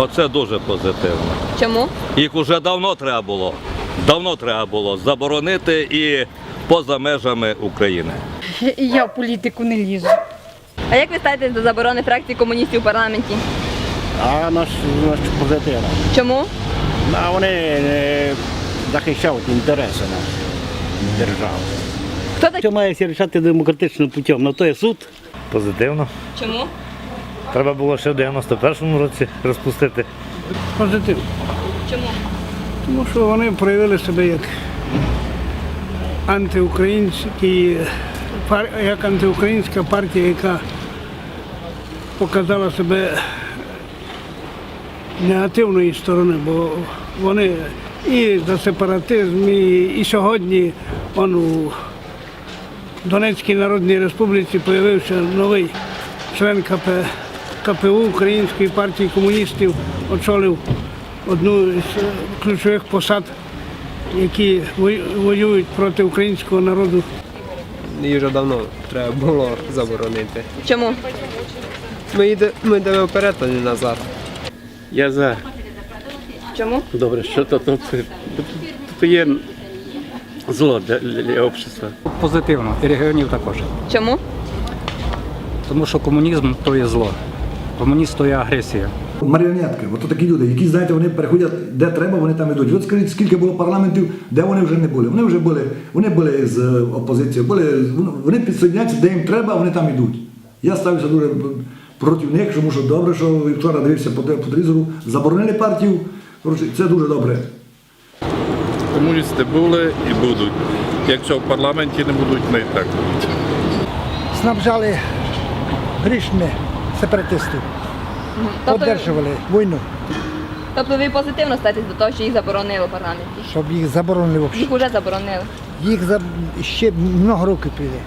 Оце дуже позитивно. Чому? Їх уже давно треба було. Давно треба було заборонити і поза межами України. Я в політику не лізу. А як ви ставитесь до заборони фракції комуністів у парламенті? А наш, наш позитивно. Чому? А вони е, захищають інтереси нашої держави. Хто такі? Що має все рішати демократичним путем? На то є суд. Позитивно. Чому? Треба було ще в 91-му році розпустити. Позитивно. Чому? Тому що вони проявили себе як антиукраїнські, як антиукраїнська партія, яка показала себе негативної сторони, бо вони і за сепаратизм, і, і сьогодні он у Донецькій Народній Республіці з'явився новий член КП, КПУ Української партії комуністів, очолив одну з е, ключових посад, які воюють проти українського народу. Її вже давно треба було заборонити. Чому? Ми, йде, ми йдемо вперед, а не назад. Я за. Чому? Добре, що то, то, то, є зло для, для, для общества. Позитивно, і регіонів також. Чому? Тому що комунізм то є зло. Комуніст то є агресія. Маріонетки, от такі люди, які, знаєте, вони переходять де треба, вони там йдуть. От скажіть, скільки було парламентів, де вони вже не були. Вони вже були, вони були з е, опозицією, були, вони підсоединяються, де їм треба, вони там йдуть. Я ставлюся дуже проти них, тому що добре, що вчора дивився по, те- телевізору, заборонили партію. Це дуже добре. Комуністи були і будуть. Якщо в парламенті не будуть, ми і так будуть. снабжали грішми сепаратистів, Тобто, одержували війну, тобто ви позитивно ставитесь до того, що їх заборонили в парламенті? щоб їх заборонили взагалі. Їх вже заборонили. Їх за... ще много років піде.